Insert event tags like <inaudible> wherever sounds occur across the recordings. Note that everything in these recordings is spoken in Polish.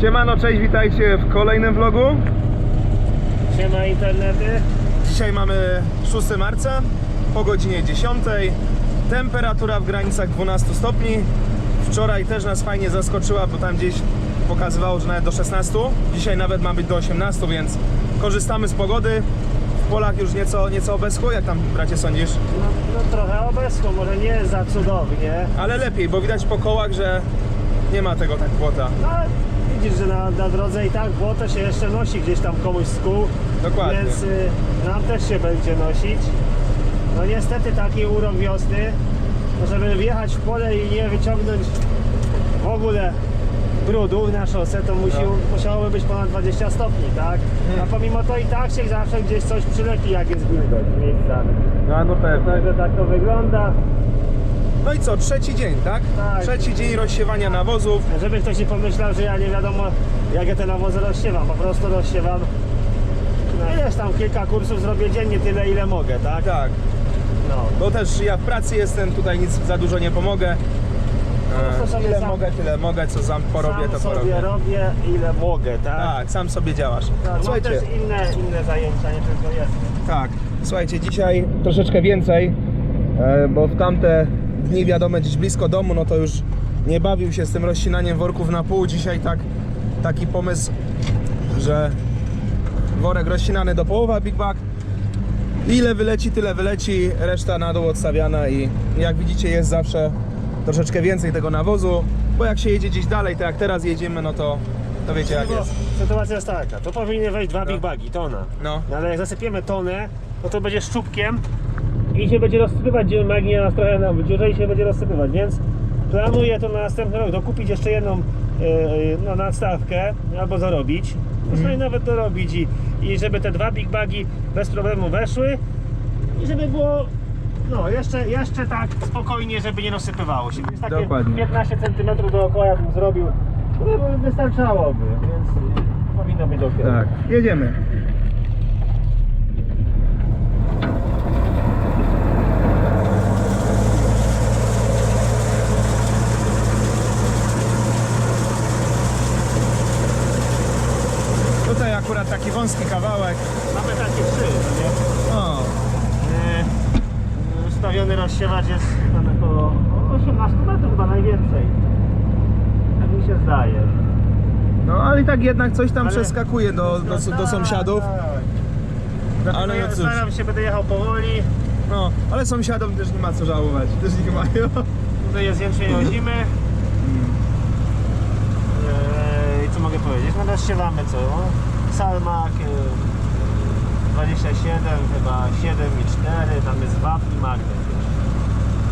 Siemano, cześć, witajcie w kolejnym vlogu. Siema internety. Dzisiaj mamy 6 marca po godzinie 10. Temperatura w granicach 12 stopni. Wczoraj też nas fajnie zaskoczyła, bo tam gdzieś pokazywało, że nawet do 16. Dzisiaj nawet ma być do 18, więc korzystamy z pogody. W polach już nieco, nieco obeschło. Jak tam, bracie, sądzisz? No, no trochę obeschło, może nie za cudownie. Ale lepiej, bo widać po kołach, że nie ma tego tak błota. No widzisz, że na, na drodze i tak błoto się jeszcze nosi gdzieś tam komuś z kół. Dokładnie. Więc y, nam też się będzie nosić. No niestety taki urok wiosny, no żeby wjechać w pole i nie wyciągnąć w ogóle brudu na szosę, to musi, No. musiałoby być ponad 20 stopni, tak? A pomimo to i tak się zawsze gdzieś coś przylepi, jak jest wilgoć miejscami. No, no pewnie. Także tak to wygląda. No i co, trzeci dzień, tak? Tak. Trzeci dzień rozsiewania nawozów. Żeby ktoś nie pomyślał, że ja nie wiadomo jak ja te nawozy rozsiewam, po prostu rozsiewam. No ileś tam kilka kursów zrobię dziennie tyle ile mogę, tak? Tak, No. bo też ja w pracy jestem, tutaj nic za dużo nie pomogę. Po prostu E, ile sam- mogę, tyle mogę, co sam porobię, Sam to sobie porobię. robię ile mogę, tak? Tak, sam sobie działasz. Tak, Słuchajcie, też inne, inne zajęcia, nie tylko jest. tak, słuchajcie, dzisiaj troszeczkę więcej, e, bo w tamte dni wiadomo gdzieś blisko domu, no to już nie bawił się z tym rozcinaniem worków na pół. Dzisiaj tak, taki pomysł, że worek rozcinany do połowa Big Bag. Ile wyleci, tyle wyleci, reszta na dół odstawiana i jak widzicie jest zawsze troszeczkę więcej tego nawozu, bo jak się jedzie gdzieś dalej, tak jak teraz jedziemy, no to, to wiecie jak jest. sytuacja jest taka, to powinny wejść dwa No. big bagi, tona. No. No ale jak zasypiemy tonę, no to będzie szczupkiem i się będzie rozsypywać, magnia nas trochę się będzie rozsypywać, więc planuję to na następny rok dokupić jeszcze jedną e, no, nadstawkę albo zarobić. Mhm. No i nawet dorobić i, i żeby te dwa big bagi bez problemu weszły i żeby było no jeszcze, jeszcze tak spokojnie, żeby nie rozsypywało się. Więc takie Dokładnie. 15 cm dookoła bym zrobił, no, wystarczałoby, więc powinno być ok. Tak, jedziemy. Tutaj akurat taki wąski kawałek. Mamy takie trzy, no nie? O, Yy, Ustawiony rozsiewacz jest tam około 18 metrów chyba najwięcej. Tak mi się zdaje. no ale i tak jednak coś tam Ale- przeskakuje do, do, do Tak, sąsiadów. tak. Ale Ale no ja cóż. staram się, będę jechał powoli. No, ale sąsiadom też nie ma co żałować. Też nie mają. Tutaj jest jęczmień <laughs> zimy. Eee, I co mogę powiedzieć? No rozsiewamy co? Salmak e, 27, chyba 7 i 4, tam jest wap i magnes.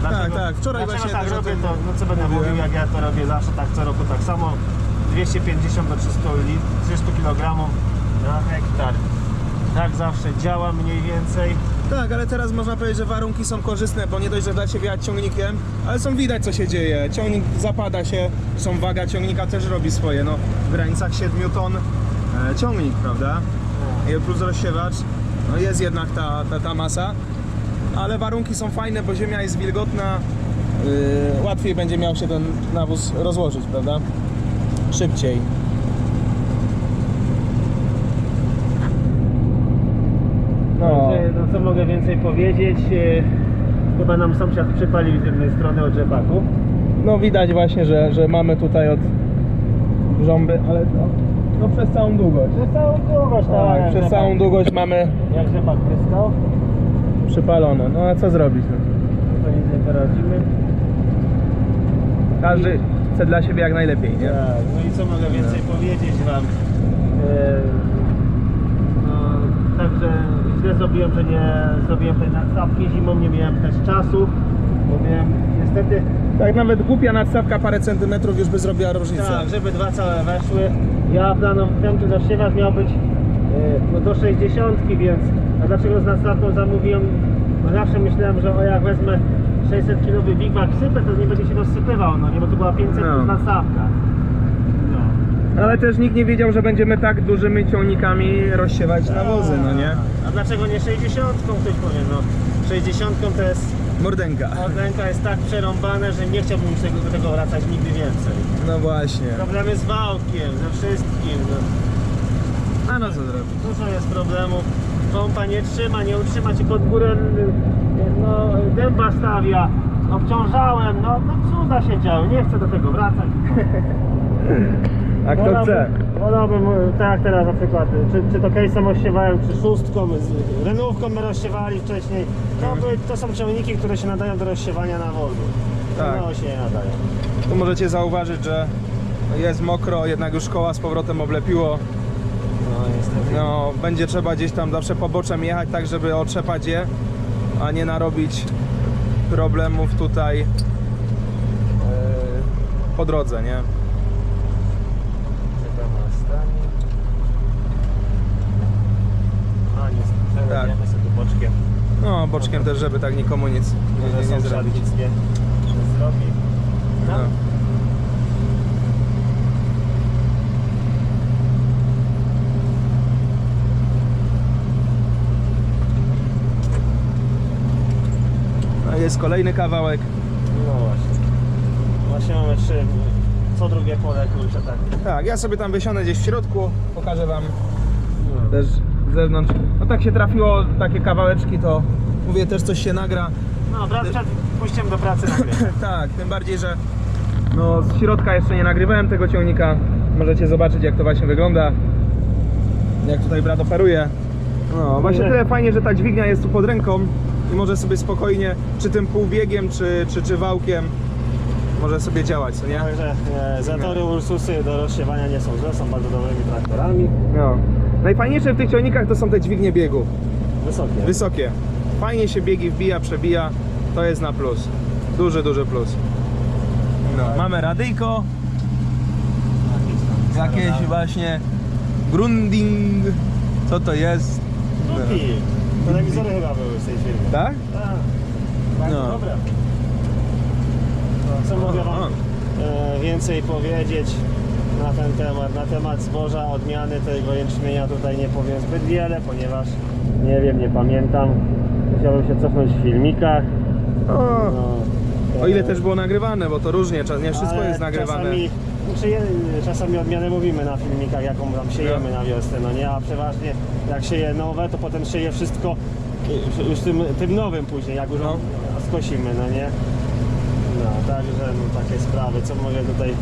Tak, tak, wczoraj dlaczego właśnie tak też o robię, tym to no co będę mówiłem. mówił, jak ja to robię zawsze tak co roku tak samo. 250 do 300, li- 300 kg na hektar. Tak zawsze działa mniej więcej. Tak, ale teraz można powiedzieć, że warunki są korzystne, bo nie dość, że da się wjechać ciągnikiem, ale są widać co się dzieje. Ciągnik zapada się, są waga ciągnika też robi swoje. No, w granicach 7 ton e, ciągnik, prawda? I plus rozsiewacz, no jest jednak ta, ta, ta masa, ale warunki są fajne, bo ziemia jest wilgotna, yy, łatwiej będzie miał się ten nawóz rozłożyć, prawda? Szybciej. No. Także, no co mogę więcej powiedzieć? E, Chyba nam sąsiad przypalił z jednej strony od rzepaku. No widać właśnie, że, że mamy tutaj od żąby, ale to, no przez całą długość. Przez całą długość, Tak, jak przez całą długość mamy Jak rzepak pryskał, przypalone. No a co zrobić? No? to nic nie poradzimy. Każdy chce dla siebie jak najlepiej, nie? Tak, no i co mogę więcej powiedzieć wam? No, także źle zrobiłem, że nie zrobiłem tej nadstawki zimą, nie miałem też czasu, bo miałem niestety Tak nawet głupia nadstawka parę centymetrów już by zrobiła różnicę. Tak, żeby dwa całe weszły. Ja planowałem, że rozsiewacz miał być e, no, do 60, więc a dlaczego z nadstawką zamówiłem? Bo zawsze myślałem, że o jak wezmę 600 kg Big Mac sypę, to nie będzie się rozsypywał, no nie, bo to była 500 No. nadstawka. Ale też nikt nie wiedział, że będziemy tak dużymi ciągnikami rozsiewać nawozy, no nie? A dlaczego nie 60? Ktoś powie, no 60 to jest, Mordęga. ręka jest tak przerąbane, że nie chciałbym już tego, do tego wracać nigdy więcej. No właśnie. Problemy z wałkiem, ze wszystkim. No. A no co zrobić? Dużo jest problemów. Pompa nie trzyma, nie utrzyma cię pod górę, no dęba stawia. Obciążałem, no, no cuda się działy, nie chcę do tego wracać. <laughs> A kto chce? Wolałbym, e, tak jak teraz na przykład, e, czy, czy to case'em rozsiewałem, czy szóstką, z renówką my rozsiewali wcześniej. To, Mhm. były, to są ciągniki, które się nadają do rozsiewania nawozu. Tak. No się nie nadają. Tu możecie zauważyć, że jest mokro, jednak już koła z powrotem oblepiło. No niestety. No, będzie trzeba gdzieś tam zawsze poboczem jechać, tak żeby otrzepać je, a nie narobić problemów tutaj yy, po drodze, nie? Czekam na stanie. A nie, Tak. tak. tu boczkiem. No, boczkiem też, żeby tak nikomu nic nie, nie, nie zrobić. nic nie, nie zrobi. No. No. No, jest kolejny kawałek. no właśnie. Właśnie mamy trzy, co drugie pole kurczę tak. Tak, ja sobie tam wysiądę gdzieś w środku, pokażę wam też z zewnątrz. No tak się trafiło, takie kawałeczki, to mówię też coś się nagra. No, brat przed pójściem do pracy <laughs> tak, tym bardziej, że no z środka jeszcze nie nagrywałem tego ciągnika. Możecie zobaczyć jak to właśnie wygląda. Jak tutaj brat operuje. No właśnie tyle fajnie, że ta dźwignia jest tu pod ręką i może sobie spokojnie, czy tym półbiegiem, czy, czy, czy wałkiem, może sobie działać, co nie? Także e, Zatory Ursusy do rozsiewania nie są złe, są bardzo dobrymi traktorami. No. Najfajniejsze w tych ciągnikach to są te dźwignie biegów. Wysokie. Wysokie. Fajnie się biegi wbija, przebija. To jest na plus. Duży, duży plus. No. Mamy radyjko, jakieś właśnie grunding. Co to jest? Nuki. Telewizory chyba były z tej firmy. Tak? Tak. Bardzo No. dobre. No, co mogę wam e, więcej powiedzieć na ten temat? Na temat zboża, odmiany tego jęczmienia tutaj nie powiem zbyt wiele, ponieważ nie wiem, nie pamiętam. Musiałbym się cofnąć w filmikach. O, No, o ile też było nagrywane, bo to różnie, czas- nie wszystko jest nagrywane. Czasami, znaczy, czasami odmianę mówimy na filmikach, jaką tam siejemy No. na wiosnę, no nie? A przeważnie jak sieje nowe, to potem sieje wszystko y, już tym, tym nowym później, jak już No. skosimy, no nie? No, także no, takie sprawy. Co mogę tutaj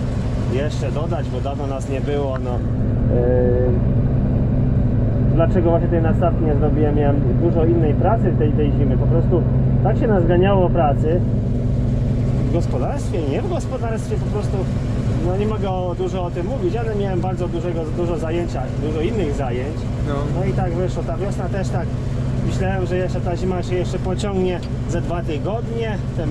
jeszcze dodać, bo dawno nas nie było, no. Yy, dlaczego właśnie tej nastawki nie zrobiłem? Miałem dużo innej pracy tej, tej zimy. Po prostu tak się nas ganiało pracy, w gospodarstwie, nie w gospodarstwie, po prostu no nie mogę dużo o tym mówić, ale miałem bardzo dużego, dużo zajęcia, dużo innych zajęć. No. No i tak wyszło, ta wiosna też tak, myślałem, że jeszcze ta zima się jeszcze pociągnie ze dwa tygodnie, ten,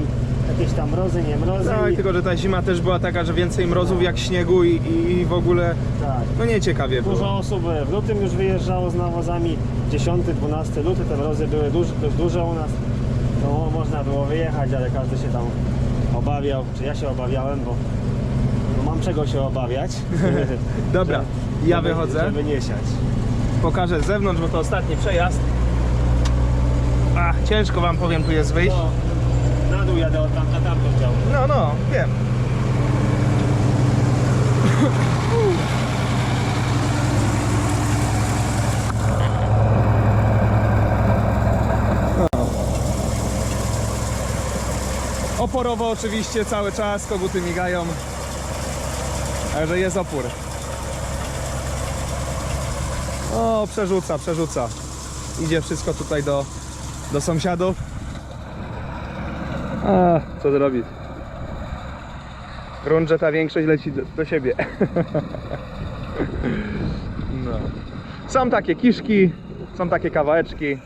jakieś tam mrozy, nie mrozy. Tak, i, tylko że ta zima też była taka, że więcej mrozów jak śniegu i, i w ogóle tak. no nie ciekawie Dużo było. osób w lutym już wyjeżdżało z nawozami, 10-12 luty te mrozy były duże, duże u nas, no można było wyjechać, ale każdy się tam obawiał, czy ja się obawiałem, bo no, mam czego się obawiać. <laughs> Dobra, <laughs> ja wychodzę. Żeby nie siać. Pokażę z zewnątrz, bo to ostatni przejazd. Ach, ciężko wam powiem tu jest wyjść. No, na dół jadę od tam, na tamtą działkę. No, no, wiem. Oporowo oczywiście cały czas, koguty migają. Także jest opór. O, przerzuca, przerzuca. Idzie wszystko tutaj do, do sąsiadów. A, co zrobić? Grunt, ta większość leci do, do siebie. <laughs> No. Są takie kiszki, są takie kawałeczki.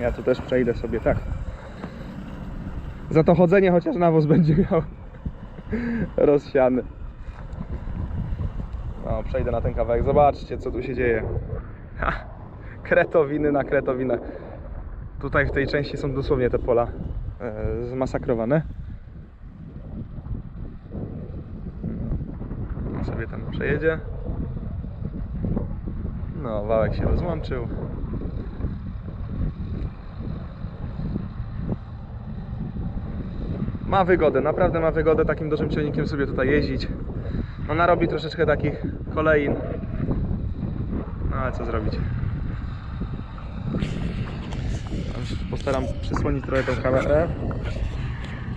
Ja tu też przejdę sobie tak. Za to chodzenie chociaż nawóz będzie miał <laughs> rozsiany. No, przejdę na ten kawałek. Zobaczcie, co tu się dzieje. Ha, kretowiny na kretowinach. Tutaj w tej części są dosłownie te pola e, zmasakrowane. No, sobie tam przejedzie. No, wałek się rozłączył. ma wygodę, naprawdę ma wygodę takim dużym ciągnikiem sobie tutaj jeździć. No narobi troszeczkę takich kolejn. No ale co zrobić? Tam się Postaram przysłonić trochę tę kamerę.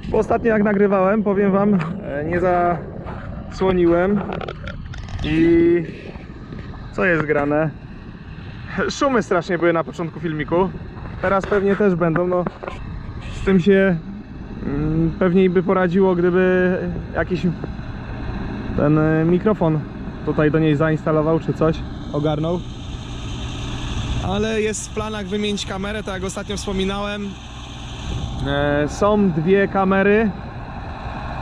Bo ostatnio jak nagrywałem, powiem wam, e, nie zasłoniłem i co jest grane? Szumy strasznie były na początku filmiku. Teraz pewnie też będą. No, z tym się mm, pewniej by poradziło, gdyby jakiś ten e, mikrofon tutaj do niej zainstalował czy coś, ogarnął. Ale jest w planach wymienić kamerę, tak jak ostatnio wspominałem. E, są dwie kamery.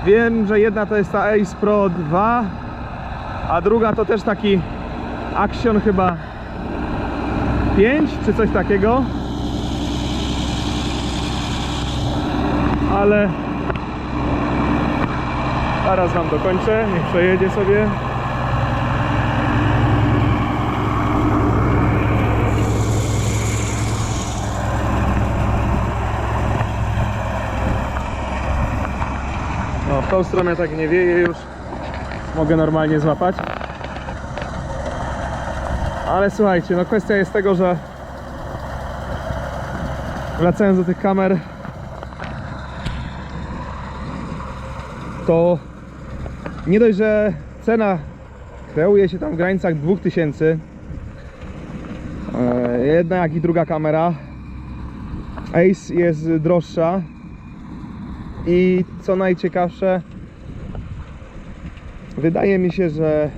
Wiem, że jedna to jest ta Ace Pro 2, a druga to też taki Action chyba 5 czy coś takiego. Ale zaraz wam dokończę, niech przejedzie sobie. No, w tą stronę tak nie wieje już. Mogę normalnie złapać. Ale słuchajcie, no kwestia jest tego, że wracając do tych kamer, to nie dość, że cena kreuje się tam w granicach 2000 e, jedna jak i druga kamera Ace jest droższa i co najciekawsze wydaje mi się, że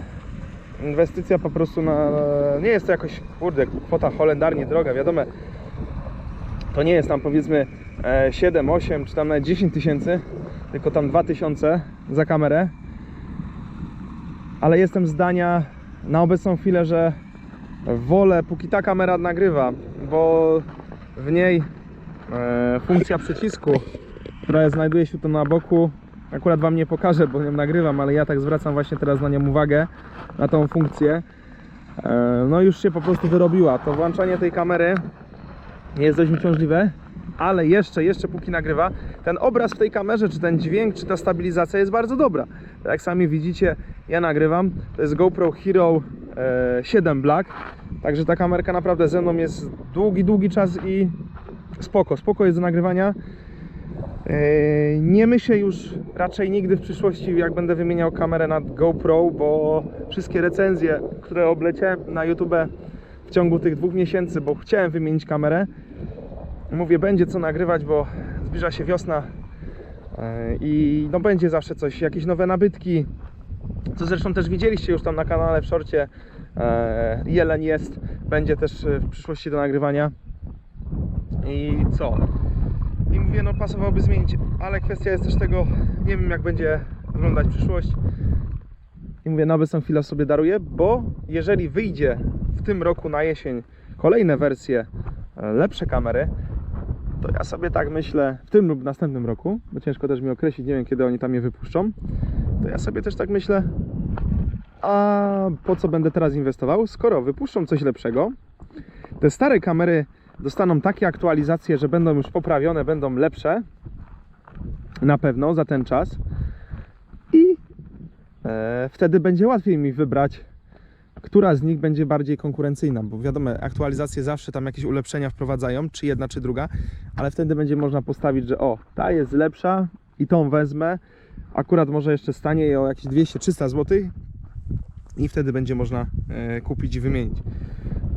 inwestycja po prostu na nie jest to jakoś kurde kwota holendarnie droga wiadomo to nie jest tam powiedzmy e, 7, 8 czy tam nawet 10 tysięcy tylko tam 2000 za kamerę. Ale jestem zdania na obecną chwilę, że wolę póki ta kamera nagrywa bo w niej e, funkcja przycisku która znajduje się tu na boku. Akurat wam nie pokażę, bo nią nagrywam, ale ja tak zwracam właśnie teraz na nią uwagę na tą funkcję. E, no już się po prostu wyrobiła. To włączanie tej kamery jest dość uciążliwe ale jeszcze, jeszcze póki nagrywa ten obraz w tej kamerze, czy ten dźwięk, czy ta stabilizacja jest bardzo dobra. Jak sami widzicie, ja nagrywam. To jest GoPro Hero e, 7 Black. Także ta kamerka naprawdę ze mną jest długi, długi czas i spoko, spoko jest do nagrywania Nie myślę już raczej nigdy w przyszłości, jak będę wymieniał kamerę na GoPro, bo wszystkie recenzje, które obleciałem na YouTube w ciągu tych dwóch miesięcy, bo chciałem wymienić kamerę, mówię, będzie co nagrywać, bo zbliża się wiosna eee, i no będzie zawsze coś, jakieś nowe nabytki, co zresztą też widzieliście już tam na kanale w szorcie. Eee, Jeleń jest, będzie też w przyszłości do nagrywania. I co? Mówię, no pasowałoby zmienić, ale kwestia jest też tego, nie wiem jak będzie wyglądać przyszłość. I mówię, na obecną chwilę sobie daruję, bo jeżeli wyjdzie w tym roku na jesień kolejne wersje, e, lepsze kamery, to ja sobie tak myślę, w tym lub następnym roku, bo ciężko też mi określić, nie wiem kiedy oni tam je wypuszczą, to ja sobie też tak myślę, a po co będę teraz inwestował, skoro wypuszczą coś lepszego, te stare kamery dostaną takie aktualizacje, że będą już poprawione, będą lepsze. Na pewno za ten czas. I e, wtedy będzie łatwiej mi wybrać, która z nich będzie bardziej konkurencyjna, bo wiadomo, aktualizacje zawsze tam jakieś ulepszenia wprowadzają, czy jedna, czy druga, ale wtedy będzie można postawić, że o, ta jest lepsza i tą wezmę, akurat może jeszcze stanie jej o jakieś 200-300 zł i wtedy będzie można e, kupić i wymienić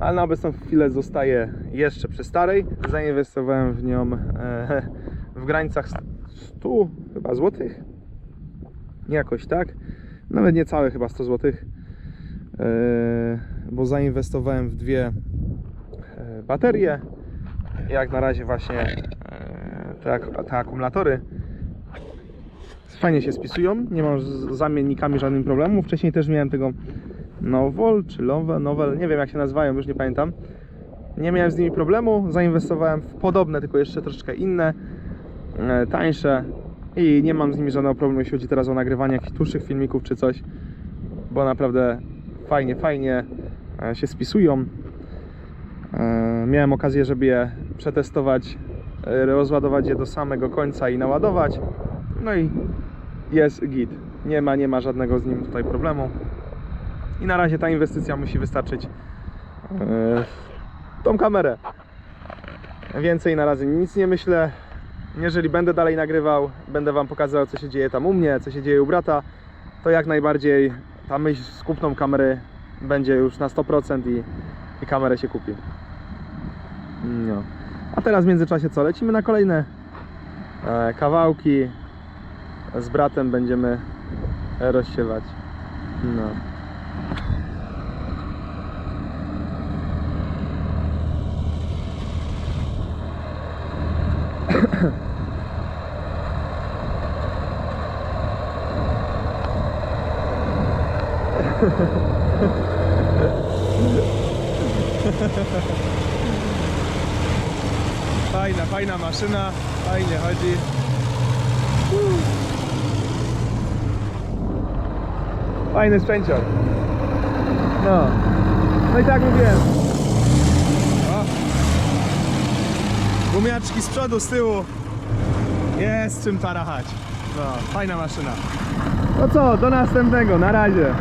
ale na obecną chwilę zostaję jeszcze przy starej. Zainwestowałem w nią e, w granicach 100 chyba złotych. Jakoś tak. Nawet niecałe chyba 100 złotych. E, bo zainwestowałem w dwie e, baterie. Jak na razie właśnie e, te, te akumulatory fajnie się spisują. Nie mam z zamiennikami żadnych problemów. Wcześniej też miałem tego Nowol czy Lowel, Nowel, nie wiem jak się nazywają, już nie pamiętam. Nie miałem z nimi problemu, zainwestowałem w podobne, tylko jeszcze troszeczkę inne, e, tańsze i nie mam z nimi żadnego problemu, jeśli chodzi teraz o nagrywanie jakichś dłuższych filmików czy coś, bo naprawdę fajnie, fajnie e, się spisują. E, Miałem okazję, żeby je przetestować, rozładować je do samego końca i naładować. No i jest git. Nie ma, nie ma żadnego z nim tutaj problemu. I na razie ta inwestycja musi wystarczyć yy, tą kamerę. Więcej na razie nic nie myślę. Jeżeli będę dalej nagrywał, będę Wam pokazywał, co się dzieje tam u mnie, co się dzieje u brata, to jak najbardziej ta myśl z kupną kamery będzie już na 100% i, i kamerę się kupi. No. A teraz w międzyczasie co? Lecimy na kolejne e, kawałki. Z bratem będziemy rozsiewać. No. Fajna, fajna maszyna, fajnie chodzi. Fajny sprzęcior. No. No i tak mówiłem. Gumiaczki z przodu, z tyłu. Jest czym tarachać. No, fajna maszyna. No co, do następnego, na razie.